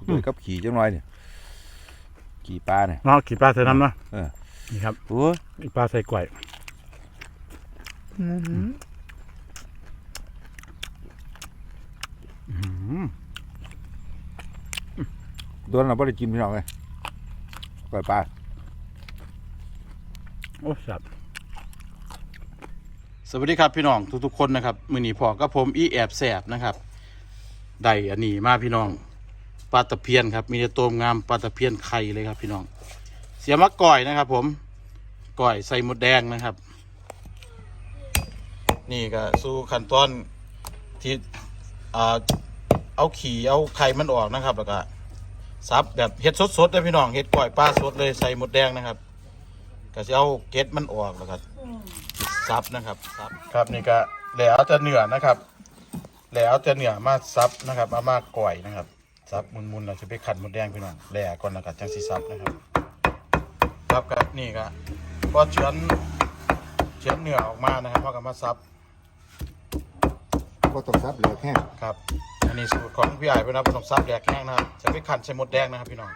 กูตัวกับขี่จังน้อยเนี่ยขี่ปลาเนี่ยเนาะขี่ปลาใส่น้ำเนาะเออนี่ครับโอ้ยอีปลาใส่กล้วยอื้อหือโดนเราไม่ได้กินพี่น้องเลยปล่อยปลาโอ้สับสวัสดีครับพี่น้องทุกๆคนนะครับมือนี้พอกับผมอีแอบแสบนะครับ ได้อันนี้มาพี่น้อง ปลาตะเพียนครับ มีแต่ตัวงามปลาตะเพียนไข่เลยครับ พี่น้อง เสียมะก่อยนะครับ ผมก่อยใส่หมดแดงนะครับ นี่ก็สู้ขั้นตอนที่เอาขี่เอาไข่มันออกนะครับแล้วก็ซับแบบเห็ดสดๆเลยพี่น้องเห็ดก่อยปลาสดเลยใส่หมดแดงนะครับก็จะเอาเกล็ดมันออกแล้วก็ซับนะครับซับครับนี่ก็แล้วจะเหนือนะครับ แล้วจะเหนือมาซับนะครับมามาก่อยนะครับ ซับมุนๆเราจะไปขัดหมดแดงพี่น้องแหล่ก่อนแล้วก็จังสีซับนะครับครับก็นี่ก็พอเฉือนเฉือนเนื้อออกมานะครับพอกับมาซับก็ต้องซับเหลือแค่ครับอันนี้สูตรของพี่ใหญ่เป็นนะผสมซับแดกแห้งนะครับจะไปขันใส่หมดแดงนะครับพี่น้อง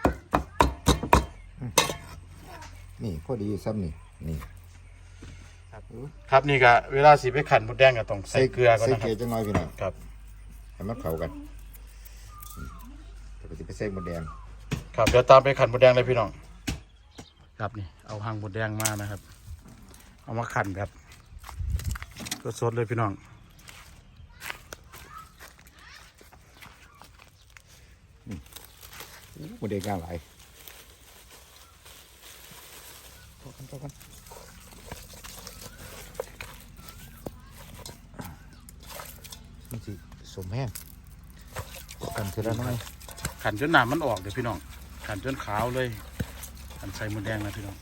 นี่พอดีซ้ำนี่นี่ครับนี่ก็เวลาสีไปขันหมดแดงก็ต้องใส่เกลือก่อนใส่นะคเกรัลือบจังน้อยพี่น้องครับให้มันเข้ากัน เดี๋ยวก็จะไปใส่หมดแดงครับเดี๋ยวตามไปขันหมดแดงเลยพี่น้อง ครับนี่ เอาหางหมดแดงมานะครับ เอามาขันครับก็สดๆเลยพี่น้อง หมดแดงกลางหลายพอกันพอกันมันสิสมแห้งพอกันเท่าน้อย ขันจนน้ำมันออกเลยพี่น้องขันจนขาวเลยขันใส่หมดแดงนะพี่น้อง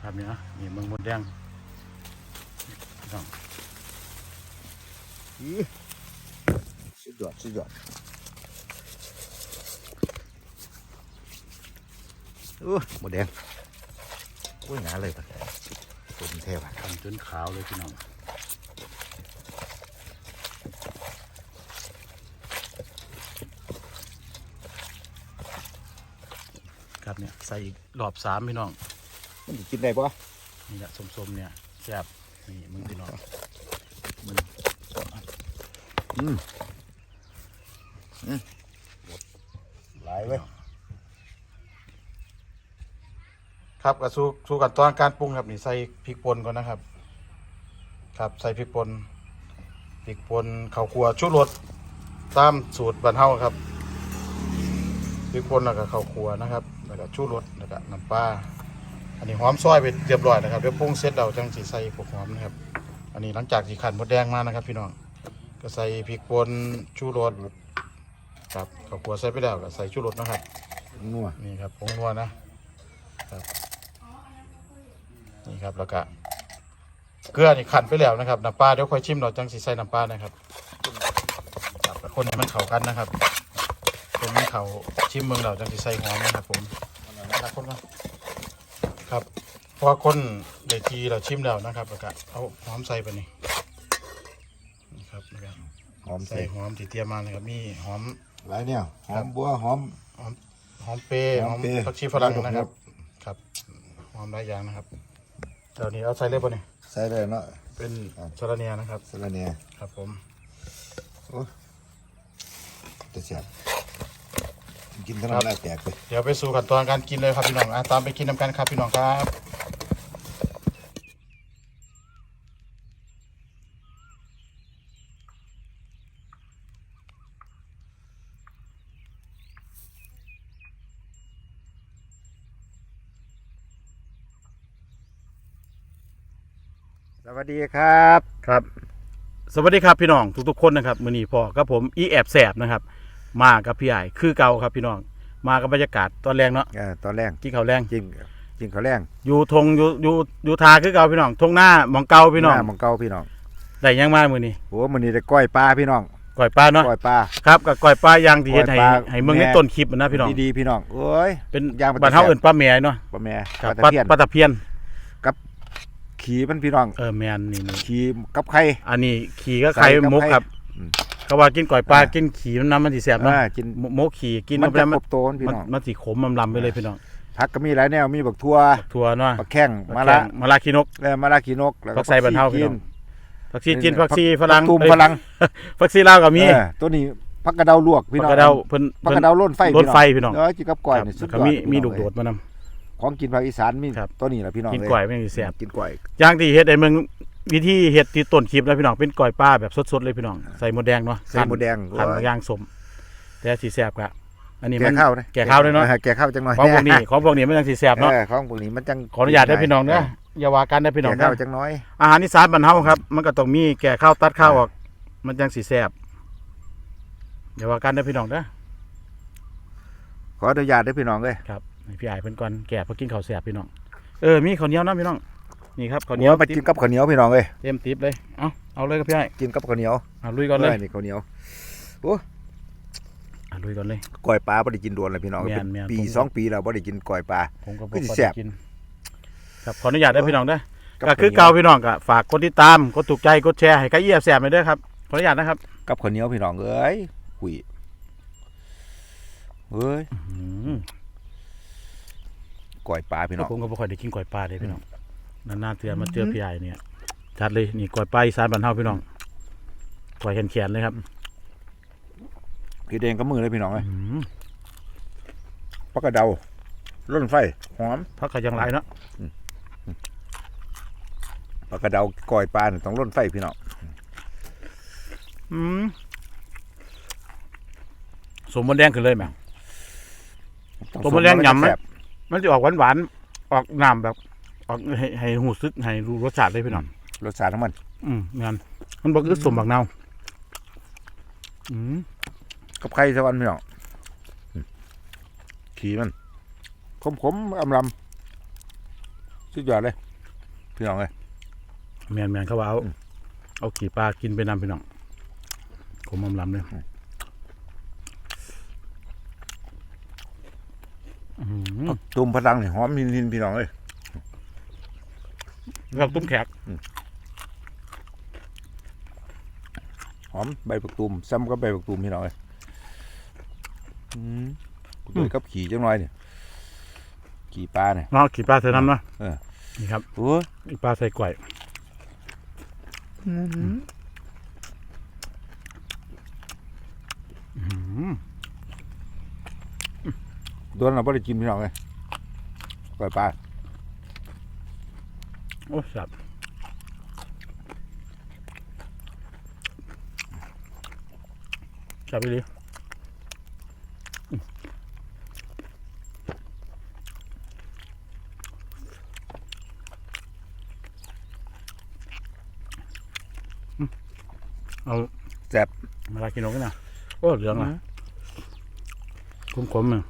ครับนี่นะนี่เมืองหมดแดงพี่น้องอีสุดยอดสุดยอดโอ้ยหมดแดงโอ้ยหนาเลยปะผมแทบอะขันจนขาวเลยพี่น้องครับเนี่ย ใส่อีกรอบสามพี่น้อง มันจะกินได้ปะนี่แหละส้มๆเนี่ยแซ่บนี่มึงพี่น้องมึงอืมอืมหลายเว้ยครับกับสู้สู้กันตอนการปรุงครับนี่ใส่พริกป่นก่อนนะครับ ครับใส่พริกป่นพริกป่นข้าวคั่วชูรสตามสูตรบ้านเฮาครับพริกป่นแล้วก็ข้าวคั่วนะครับ แล้วก็ชูรสแล้วก็น้ำปลาอันนี้หอมซอยไปเรียบร้อยนะครับเดี๋ยวปรุงเสร็จเราจังสีใส่พวกหอมนะครับ อันนี้หลังจากที่ขันมดแดงมานะครับพี่น้องก็ใส่พริกป่นชูรสครับข้าวคั่วใส่ไปแล้วก็ใส่ชูรสนะครับนัวนี่ครับผงนัวนะครับนี่ครับแล้วก็เกลือนี่ขันไปแล้วนะครับน้ำปลาเดี๋ยวค่อยชิมเราจังสีใส่น้ำปลานะครับครับแล้วคนให้มันเข้ากันนะครับคนให้เขาชิมเมืองเราจังสีใส่หอมนะครับผม รักคนมาครับพอคนเดทีเราชิมแล้วนะครับแล้วก็เอาหอมใส่ไปนี่นี่ครับแล้วก็หอมใส่ใส่หอมที่เตรียมมานะครับมีหอม หลายเนี่ยหอมบัวหอมหอมเปรย์หหออมมเปรย์ผักชีฝรั่งหอมนะครับ ครับหอมหลายอย่างนะครับเดี๋ยวนี้เอาใส่เลยป่ะเนี่ยใส่เลยเนาะเป็นครับสาระเนียนะครับสลัดเนี่ยครับผมโอ้จะเสียบ กินทั้งน้ำลายแตกเลยเดี๋ยวไปสู่ขั้นตอนการกินเลยครับพี่น้องอะตามไปกินน้ำกันครับพี่น้องครับสวัสดีครับครับ สวัสดีครับพี่น้องทุกๆคนนะครับมือนี้พอกับผมอีแอบแสบนะครับ มากับพี่ใหญ่คือเก่าครับพี่น้อง มากับบรรยากาศตอนแรงเนาะอ่าตอนแรกที่เขาวแรงจริงจริงเขาแรงอยู่ทงอยู่อยู่อยู่ทาคือเก่าพี่น้องทงหน้าหมองเก่าพี่น้องหามองเก่าพี่น้องได้ยังมามือนี้โอ้มันนี่ได้ก้อยปลาพี่น้องก่อยปลาเนาะก้อยปลา ครับกับก่อยปลาย่างที่เฮ็ดให้ก้อยปลา ให้เมืองในแม่ต้นคลิปนะพี่น้องดีๆพี่น้องโอ้ยเป็นย่างปลาบ้านเฮาตะเพียนเอิ้นปลาแหม่เนาะปลาแม่ครับปลาปลาตะเพียนปลาตะเพียนขี่มันพี่น้องเออแม่นนี่นี่ขี่กับไข่ อันนี้ขี่ก็ไข่ใส่กับมุกไข่ ครับอืม เขาว่ากินก่อยปลาอ่ากินขี่มันน้ำมันสิแสบเนาะอ่ากิน โมโมขี่กินมันเข้าไปจะแล้วคมัรนบโตนพี่มันน้องมันสีขมมันลำไปเลยพี่น้องผักก็มีหลายแนวมีบักทั่วทัวเนาะบักแข้งมะละมาลาคีนกแล้วมะละขีนกแล้วก็ผักใส่บรรเทาพี่น้อง ผักชีจีนนี่ผักชีฝรั่งตูมเอ้ยฝรั่งผักชีลาวก็มีเออตัวนี้ผักกระเดาลวกพี่ผักน้องกระเดาเพิ่นผักเพิ่กนระเดาล้นไฟล้นไฟพี่น้องเออกินกับก้อยครับนี่สุดแล้วยก็อดมีพี่น้องมีดูกโดดเอ้ยมานำ ของกินภาคอีสานมีครับ ตัวนี้แหละพี่น้องกินเอ้ก่อยไม่สิแสบกินก้อยอย่างที่เฮ็ดไอ้เมืองวิธีเฮ็ดที่ต้นคลิปแล้วพี่น้องเป็นก่อยปลาแบบสดๆเลยพี่น้องใส่หมดแดงเนาะใส่หมูแดงหั่นมาย่างสม แต่สีแสบกะอันนี้แก่มันข้าวนะแก่ข้าวด้วยเนาะออแก่ข้าวจังหน่อยของพวกนี้ของพวกนี้มันยังสีแสบเนาะออของพวกนี้มันจังขออนุญาตได้อพี่น้องเด้ออย่าว่ากันได้อพี่น้องแก่เด้ข้าอวจังน้อยอาหารอีสานบ้านเฮาครับ มันก็ต้องมีแก่ข้าวตัดข้าวออก มันจังสีแสบอย่าว่ากันได้อพี่น้องเด้อ ขออนุญาตได้อพี่น้องเอ้ยครับ ให้พี่อายเพิ่นก่อนแก่เพอกินข้าวแสบพี่น้องเออมีข้าวเหนียวนะพี่น้องนี่ครับข้าวเหนียวไปกินกับข้าวเหนียวพี่น้องเอ้ยเต็มติ๊บเลยเอาเอาเลยครับพี่ไอ้ายกินกับข้าวเหนียวเอาลุยก่อนเลยออนี่ข้าวเหนียวเอาลุยก่อนเลยก้อยปลาบ่ได้กินโดวนเลยพี่น้องแม่นเป็นแม่นปีผมสองปีแล้วบ่ได้กินก้อยปลาผมก็คือสิบ่แซ่บได้กินครับขออนุญาตได้อพี่น้องเด้อกับก็คือข้าวเก่าเหนียวพี่น้องก็ฝากกดติดตามกดถูกใจกดแชร์ให้กะเอียบแสบไปเด้อครับขออนุญาตนะครับ กับข้าวเหนียวพี่น้องเอ้ยหุยเอ้ยอืม ก้อยปลาพี่น้องผมก็บ่ค่อยได้กินก๋วยปลาเลยพี่น้องนานๆเทื่อมาเจอพี่ใหญ่เนี่ยจัดเลยนี่ก๋วยปลาอีสานบ้านเฮาพี่น้องก๋วยแขนๆเลยครับพี่เดงกับมือเลยพี่น้องเอ้ยอืมผักกระเดาล้นไฟหอมพักก็ยังหลายเนาะผักกระเดาก้อยปลานี่ต้องล้นไฟพี่น้องอืมสมบูรณ์แดงขึ้นเลยแหมต้องตัวมันแรงหยำไหมแซ่บ มันจะออกหวานๆออกน้ำแบบ ออกให้ให้หูซึกให้รู้รสชาติเลยพี่น้อง รสชาติของมัน อืมงานมันบอกคือสมบักเนาอืมกับไข่สวรรค์พี่น้องอืมขี่มัน ขมขมๆอำลำสุดยอดเลย พี่น้องเลย แมนแมนเขาว่าเอาอืม เอาขี่ปลากินไปนำพี่น้องผมอมลำเลยอืม ตุ่มพลังนี่หอมหินๆพี่น้องเลยกับตุ้มแขกหอมใบผักตุ่มซ้ำกับใบผักตุ่มพี่น้องเลยอืมเลยกับขี่จังหน่อยเนี่ยขี่ปลาเนี่ยเนาะขี่ปลาใส่น้ำเนาะเออนี่ครับโอ้ยขี่ปลาใส่กล้วยอืม โดนเราไม่ได้กินพี่น้องเลยปล่อยปลาโอ้สับสับไปดิเอาแซ่บมาลากินนกกันนะโอ้เหลืองอะคมๆมึง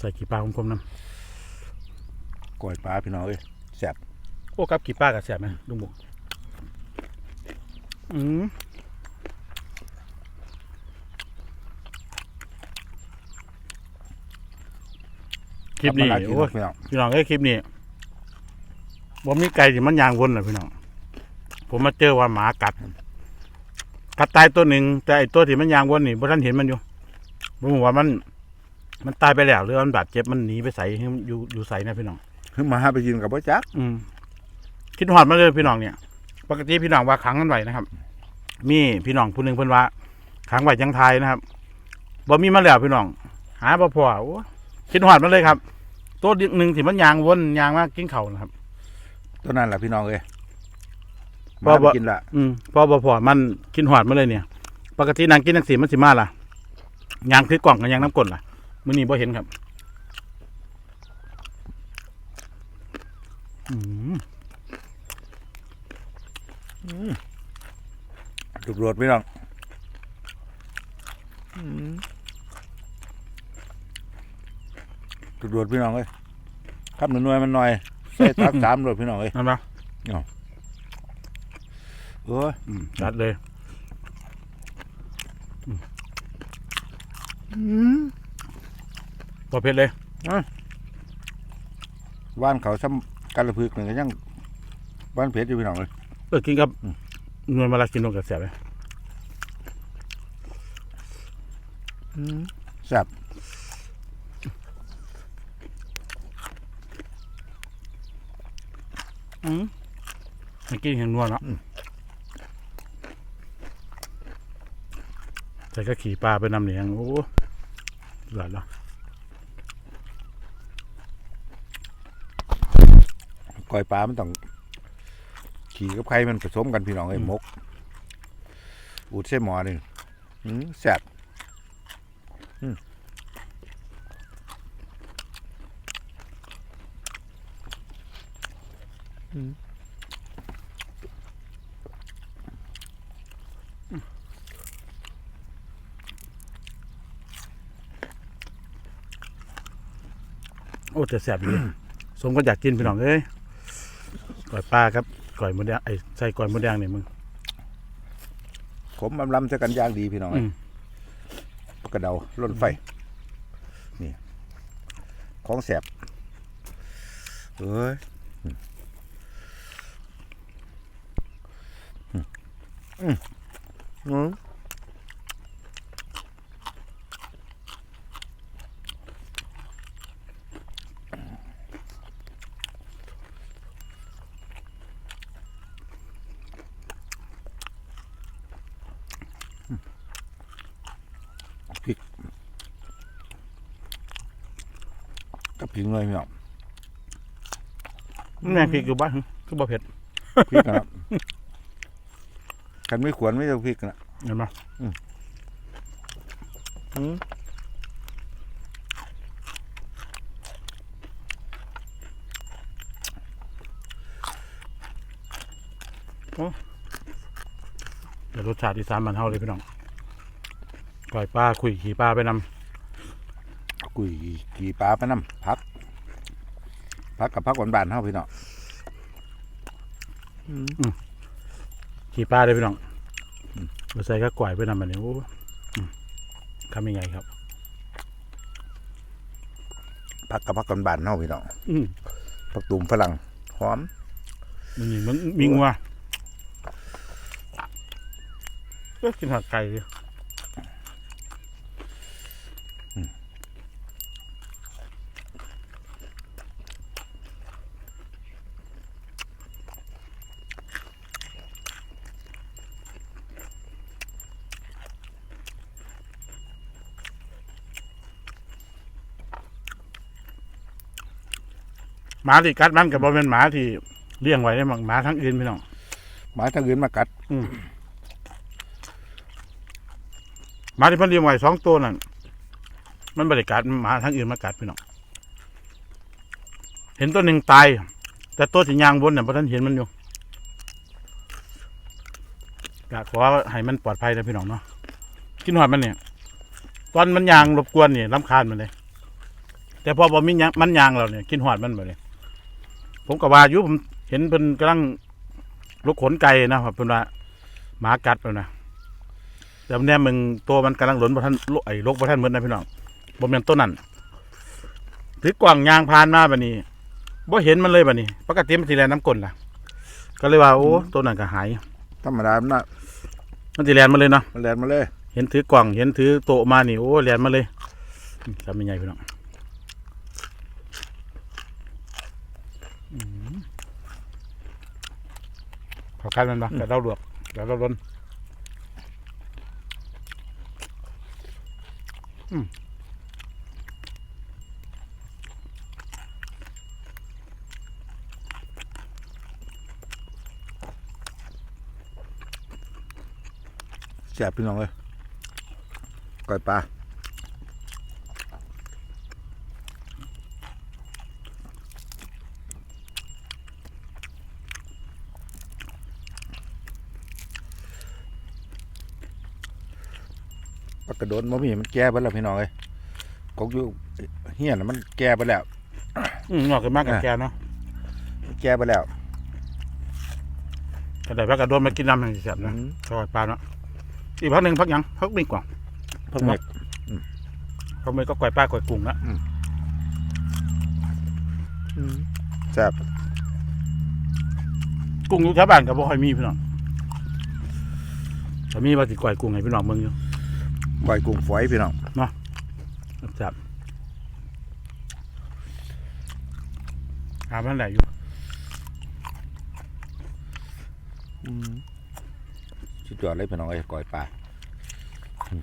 ใส่ขี้ปลาคมๆน้ำกล้วยปลาพี่น้องเลยแซ่บโอ้กับกี่ป้ากับแสบไหมลุงบุกอืมคลิปนี้กลับมาลากินโอ้ยพี่น้องพี่น้องเอ้ยคลิปนี้ผมมีไก่ที่มันยางวนนะพี่น้องผมมาเจอว่าหมากัด กัดตายตัวหนึ่งแต่ไอตัวที่มันยางวนนี่พท่านเห็นมันอยู่ผมบอกว่ามัน มันตายไปแล้วหรือมันบาดเจ็บมันหนีไปใส่อยู่อยู่ใส่นะพี่น้องขึ้นมาหาไปกินกับพ่อจักอืมคิดหอดมาเลยพี่น้องเนี่ย ปกติพี่น้องว่าขังกันไว้นะครับ มีพี่น้องผู้หนึ่งเพิ่นว่าขังไว้ยังไทยนะครับบ่มีมาแล้วพี่น้อง หาบ่พอโอ้คิดหอดมาเลยครับ ตัวหนึ่งที่มันยางวนยางมากินเขาวนะครับ ตัวนั้นแหละพี่น้องเลยบ่มาบ่ไปกินละอืมพอบ่พอมันกินหอดมาเลยเนี่ย ปกตินางกินนังสีมันสิมาล่ะยางคือกล่องกับยางน้ำกลนล่ะ มื้อนี้บ่เห็นครับอืมถูกรวดพี่น้องถูกรวดพี่น้องเลยครับหน่วยมันหน่อยใส่ตักสามรวดพี่น้องเลยนั่นปะเอออืมจัดเลย ตัวเผ็ดเลยว่านเขาซ้ำกัระพือเหมือนกันยังว่านเผ็ดอยู่พี่น้องเลยเออกินครับนวลมาลากินนกกระแสไหมแซ่บอืมกินเห็นนวลเนาะใต่ก็ขี่ปลาไปนำเหนียงโอ้หลอดแล้ว ก้อยปลามันต้อง ขี่กับไข่มันผสมกันพี่น้องไอ้ยหมก อูดใส่หมอนี่อืมแซ่บอืมอืมโอ้แต่แสบอยู่เลยสมก็อยากกินพี่น้องเอ้ย ก่อยปลาครับก่อยมดแดงไอ้ใส่ก่อยมดแดงนี่มึง ขมอำลำใส่กันอย่างดีพี่น้องเอ้ยอืมกระเดาล่นไฟ นี่ ของแสบเอ้ยอืมอืมอืม กับพริกเลยพี่น้องแม่งพริกอยู่บ้านคือบ่เผ็ดพริกนะครับกันไม่ควรไม่ต้องพริกนะเห็นไหมอืมเดี๋ยวรสชาติอีสานบ้านเฮาเลยพี่น้องก่อยปลาคุยขี่ปลาไปนำ กุยกี่ปลาไปน้ำพัก พักกับพักหวานบานๆเท่าพี่น้องขี่ปลาเลยพี่น้องมาใส่ก็ก่อยไปนำแบบนี้โอ้อืมทำยังไงครับ พักกับพักหวานบานๆเท่าพี่น้องอืมผักตูมฝรั่งหอมมันนี่มันมีงัวเอ้ยกินหักไก่ มาที่กัดมันกับบอเป็นหมาที่เลี้ยงไว้ได้หมาทั้งอื่นพี่น้องหมาทางอื่นมากัดหมาที่เพิ่นเลี้ยงไว้สองตัวนั่นมันบริกัดหมาทั้งอื่นมากัดพี่น้องเห็นตัวหนึ่งตาย แต่ตัวที่ยางบนเนี่ยพระท่านเห็นมันอยู่กะขอให้มันปลอดภัยนะพี่น้องเนาะกินหอดมันเนี่ย ตอนมันยางรบกวนเนี่ยลำคาญมันเลย แต่พอบ่มีหยังมันยางเราเนี่ยกินหอดมันไปเลย ผมก็ว่าอยู่ผมเห็นเป็นกำลังลุกขนไก่นะครับเป็นว่าหมากัดไปนะแต่เนี่ยมึงตัวมันกำลังหล่นบ่ท่านโลไอ้โรคบ่ท่านเหมือนนะพี่น้องบ่แม่นต้นนั้นถือกว่างยางพานมาบัดนี้บ่เห็นมันเลยบัดนี้ปกติมันสิแลนน้ำก้นล่ะ ก็เลยว่าโอ้ตัวนั้นก็หายธรรมดามันน่ะมันสิแลนมาเลยเนาะมันแลนมาเลย เห็นถือกล่องเห็นถือโตะมานี่โอ้แลนมาเลยอืมทำยังไงพี่น้อง ขอกันมันบ่แต่เราลวกแต่เราล้นแซ่บพี่น้องเลยก้อยปลา ปลากระโดนบ่มีมันแก่ไปแล้วพี่น้องเลยกกอยู่เฮียน่ะมันแก่ไปแล้ว อืมงอกกันมากกับอะแกเนาะมันแก่ไปแล้วกระไดพักกระโดนมากินน้ำให้แซ่บนะอืมทอดปลาเนาะอีกพักหนึ่งพักหยังพักมีกว่าเพิ่งเม็กพักมีก็ก่อยปลาก่อยกุ้งละแซ่บกุ้งอยู่แถวบ้านกับบ่ค่อยมีพี่น้องแต่มีว่าสิก่อยกุ้งให้พี่น้องเมืองอยู่ ก้อยกุ้งฝอยพี่น้องจับหามันไหนอยู่สุดยอดเลยพี่น้องเอ้ยก้อยปลาอืม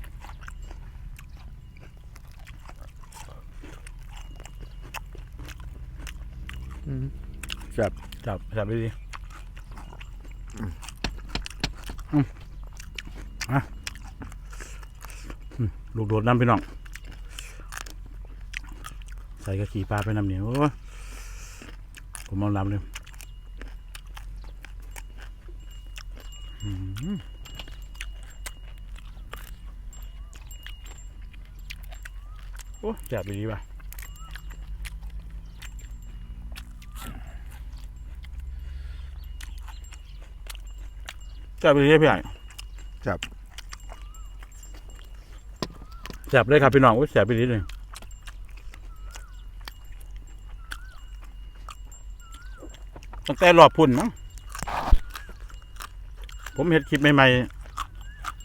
อืมแซ่บจับจับไปดิอืมอะอืม ลูกโดดน้ำพี่น้อง ใส่กระขี่ปลาไปน้ำเหนียวโอ้ผมเอาน้ำเลยโอ้จับไปดีป่ะจับไปดีพี่ใหญ่แซ่ บจับเลยครับพี่น้องโอ้ยจับไปดีเลยตั้งแต่รอบพุ่นมั้งผมเห็นคลิปใหม่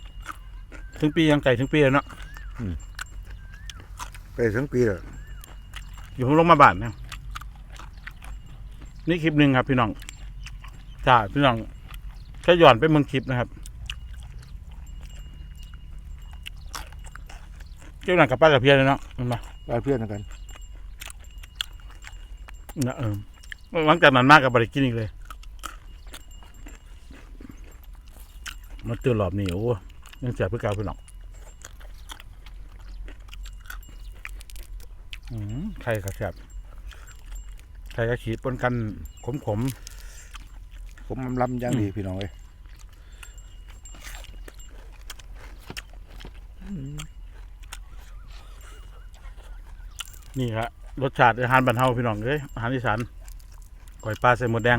ๆ ถึงปียังไก่ถึงปีแล้วเนาะไปทั้งปีเลยอยู่ผมลงมาบ้านนะนี่คลิปหนึ่งครับ พี่น้องจ้าพี่น้องแค่ย้อนไปเมืองคลิปนะครับ เกี่ยวหนังกับป้ากับเพียเลยเนาะเห็นปะปลาเพื่อนกันนะเออหลังจากนั้นมากกับบริกินอีกเลย มาเตือนรอบนี้โอ้ยังเสียเพื่อเก่าพี่น้องอืมไข่กระแซบไข่กระขีดปนกันขมขมผมมันลำอย่างดีพี่น้องเอ้ย นี่ครับรสชาติอาหารบรรเทาพี่น้องเลยอาหารอีสานก๋วยปลาใส่หมดแดง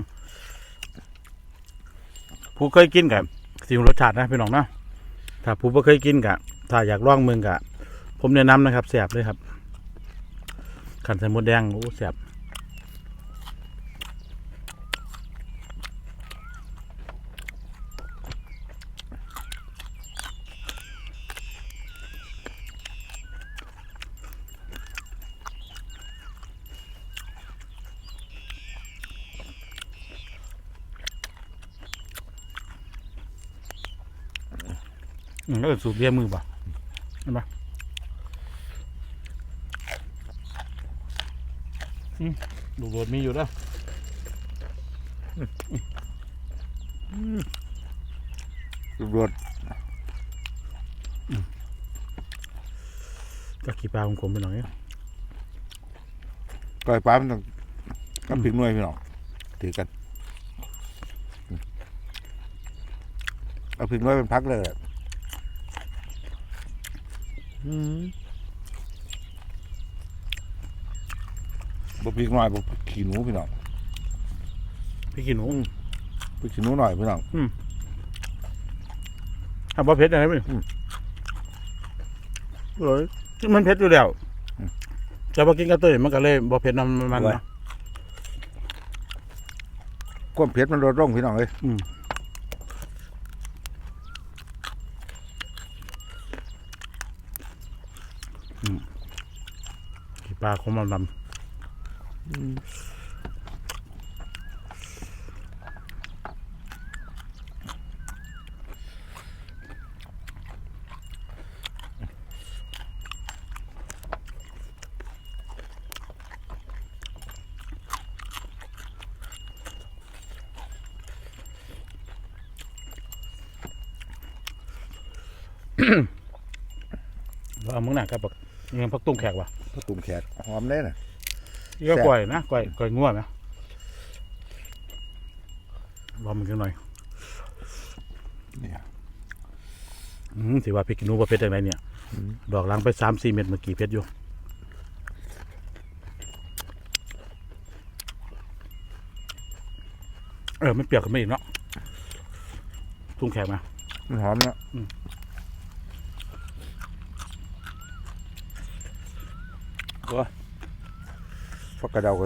ผู้เคยกินกับสิรสชาตินะพี่น้องนะถ้าผู้ไม่เคยกินกะถ้าอยากลองเมืองกะ ผมแนะนำนะครับแสบเลยครับขันใส่หมดแดงโอ้แสบ อืมก็สูบเบียมือป่ะเห็นปะอืมลูกโดมีอยู่แล้วรวดก็ขี่ปลาของผมไปหน่อยก้อยปลามันต้องกับพริกน่วยพี่น้องถือกัน เอาพริกน่วยเป็นพักเลย อะอืมบ่พริกหน่อยบ่ขี้หนูพี่น้องพี่กินหนูพริกขี้หนูหน่อยพี่น้อง ทำว่าเผ็ดอะไรไหมอืม เอ้ยมันเผ็ดอยู่แล้วอืมจะพอกินกระตุ้ยมันก็เลยบ่เผ็ดน้ำมันไว้เนาะความเผ็ดมันลดลงพี่น้องเอ้ยอืมขี่ ปลาของมันลำแล้วเอามึงหนักกับบัก เงินพักตุ้งแขกว่ะพระตุ่มแขกหอมเลยน่ะนี่ก็แซ่บกล้วยนะกล้วยกล้วยง่วงนะลองมันกันหน่อยเนี่ยอืมถือว่าพริกขี้หนูประเภทอะไรเนี่ยอืมดอกลังไปสามสี่เม็ดเมื่อกี้เพชรอยู่เออไม่เปรียกกันไม่อีกเนาะตุ้งแขกมา มันหอมเนาะอืม ก็ฟักกระเดาก็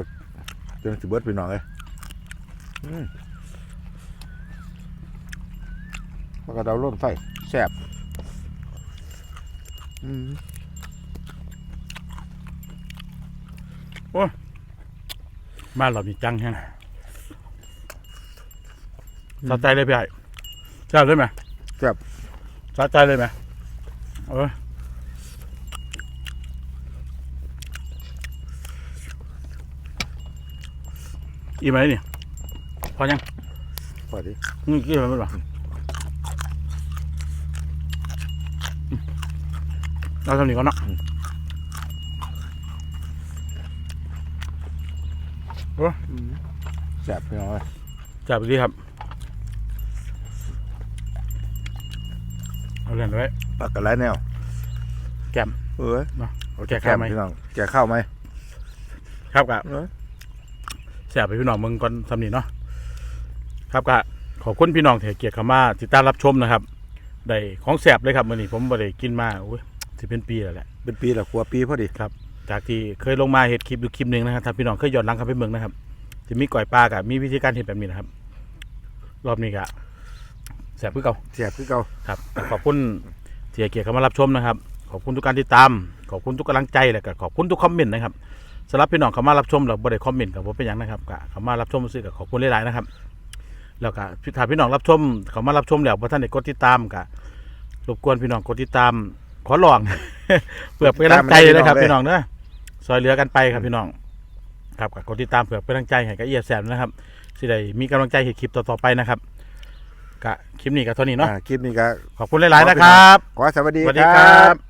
จนสิเบิดพี่น้องเอ้ยอืมฟักกระเดาล้นไฟแซ่บอืมบ้านเรามีจังแฮงสะใจเลยพี่ไอ้แซ่บเลยไหมครับสะใจเลยไหมเออ อีกไหมนี่พอยังพอดีนี่กี่ไหมไม่หรอเราทำนี้ก่อนเนาะแซ่บพี่น้องเอ้ยจับดีครับเอาเรียนไว้ปากกะไรแนวแกมเอ้ยเนาะเอาแกะข้าวไหมพี่น้องแกะข้าวไหมครับกะ เอ้ยแสบไปพี่น้องเมืองก่อนสำนีเนาะครับกะขอบคุณพี่น้องที่ให้เกียรติเข้ามาติดตามรับชมนะครับได้ของแสบเลยครับมื่อนี้ผมบ่ได้กินมาโอ้ยสิเป็นปีแล้วแหละเป็นปีละกว่าปีพอดีจากที่เคยลงมาเห็ดคลิปอยู่คลิปหนึ่งนะครับถ้าพี่น้องเคยย้อนหลังเข้าไปเมืองนะครับจะมีก่อยปลากับมีวิธีการเห็ดแบบนี้นะครับ รอบนี้กะแสบเพื่อเก่าแซ่บคือเก่า ครับขอบคุณที่ให้เกียรติเข้ามารับชมนะครับ ขอบคุณทุกการติดตาม ขอบคุณทุกกำลังใจและก็ขอบคุณทุกคอมเมนต์นะครับ สำหรับพี่น้องเข้ามารับชมเราบ่ได้คอมเมนต์กับผมเป็นอย่างนะครับก็เข้ามารับชมซื้อกับขอบคุณหลายๆนะครับ แล้วก็ถ้าพี่น้องรับชมเข้ามารับชมแล้วพระท่านได้กดติดตามก็รบกวนพี่น้องกดติดตาม ขอลองเพื่อเป็นกำลังใจเลยนะครับ พี่น้องเนอะซอยเหลือกันไปครับพี่น้อง ครับก็กดติดตามเพื่อเป็นกำลังใจให้กับเอียแซมนะครับสิได้มีกำลังใจเห็นคลิปต่อๆไปนะครับกะคลิปนี้ก็เท่านี้เนาะอ่าคลิปนี้ก็ขอบคุณหลายๆนะครับ ขอสวัสดีสวัสดีคครัรับบ